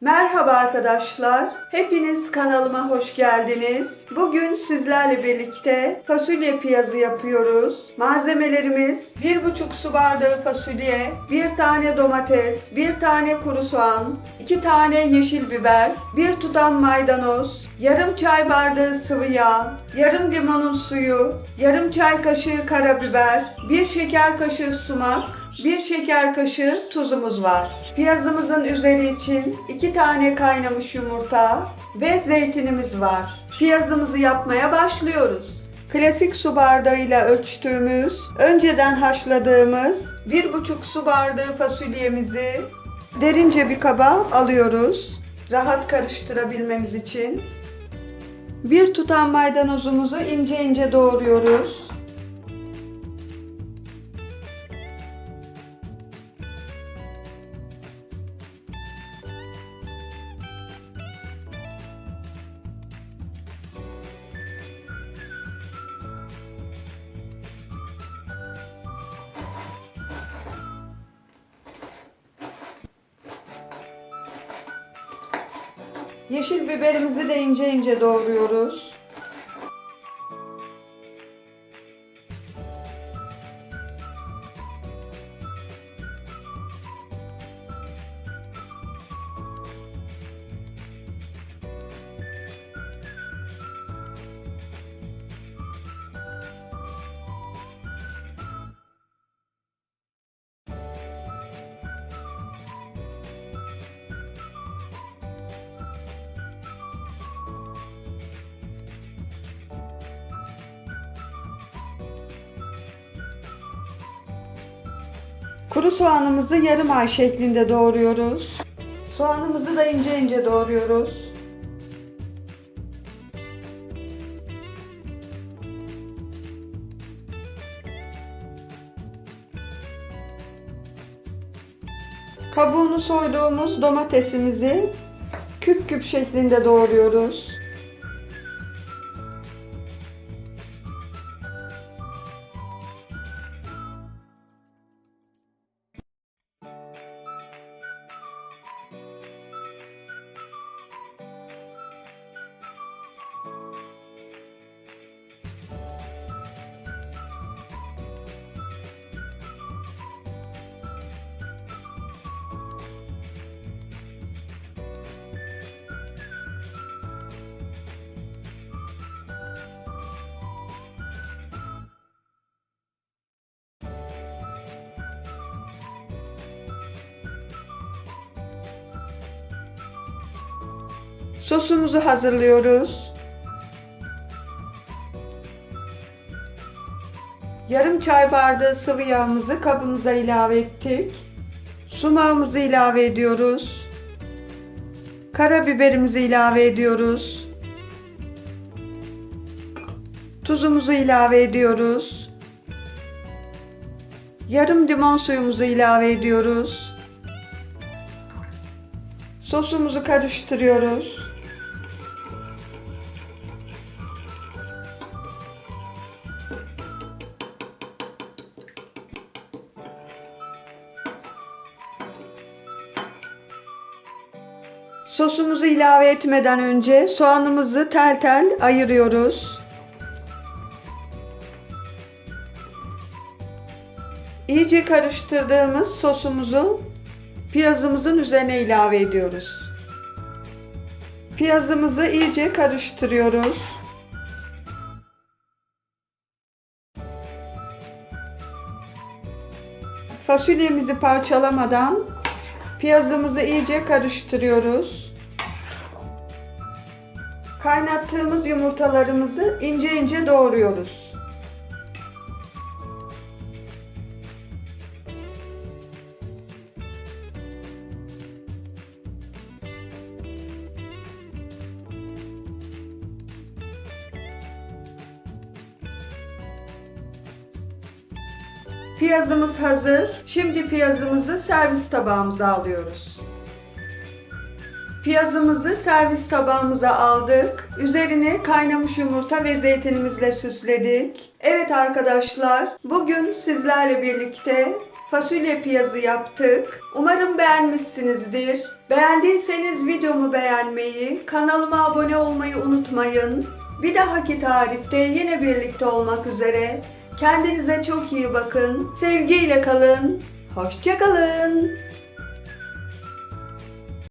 Merhaba arkadaşlar. Hepiniz kanalıma hoş geldiniz. Bugün sizlerle birlikte fasulye piyazı yapıyoruz. Malzemelerimiz 1,5 su bardağı fasulye, 1 tane domates, 1 tane kuru soğan, 2 tane yeşil biber, 1 tutam maydanoz, yarım çay bardağı sıvı yağ, yarım limonun suyu, yarım çay kaşığı karabiber, 1 şeker kaşığı sumak, 1 şeker kaşığı tuzumuz var. Piyazımızın üzeri için 2 tane kaynamış yumurta ve zeytinimiz var. Piyazımızı yapmaya başlıyoruz. Klasik su bardağıyla ölçtüğümüz, önceden haşladığımız 1,5 su bardağı fasulyemizi derince bir kaba alıyoruz. Rahat karıştırabilmemiz için. Bir tutam maydanozumuzu ince ince doğruyoruz. Yeşil biberimizi de ince ince doğruyoruz. Kuru soğanımızı yarım ay şeklinde doğruyoruz. Soğanımızı da ince ince doğruyoruz. Kabuğunu soyduğumuz domatesimizi küp küp şeklinde doğruyoruz. Sosumuzu hazırlıyoruz. Yarım çay bardağı sıvı yağımızı kabımıza ilave ettik. Sumağımızı ilave ediyoruz. Karabiberimizi ilave ediyoruz. Tuzumuzu ilave ediyoruz. Yarım limon suyumuzu ilave ediyoruz. Sosumuzu karıştırıyoruz. Sosumuzu ilave etmeden önce soğanımızı tel tel ayırıyoruz. İyice karıştırdığımız sosumuzu piyazımızın üzerine ilave ediyoruz. Piyazımızı iyice karıştırıyoruz. Fasulyemizi parçalamadan piyazımızı iyice karıştırıyoruz. Kaynattığımız yumurtalarımızı ince ince doğruyoruz. Piyazımız hazır. Şimdi piyazımızı servis tabağımıza alıyoruz. Piyazımızı servis tabağımıza aldık. Üzerine kaynamış yumurta ve zeytinimizle süsledik. Evet arkadaşlar, bugün sizlerle birlikte fasulye piyazı yaptık. Umarım beğenmişsinizdir. Beğendiyseniz videomu beğenmeyi, kanalıma abone olmayı unutmayın. Bir dahaki tarifte yine birlikte olmak üzere. Kendinize çok iyi bakın. Sevgiyle kalın. Hoşçakalın.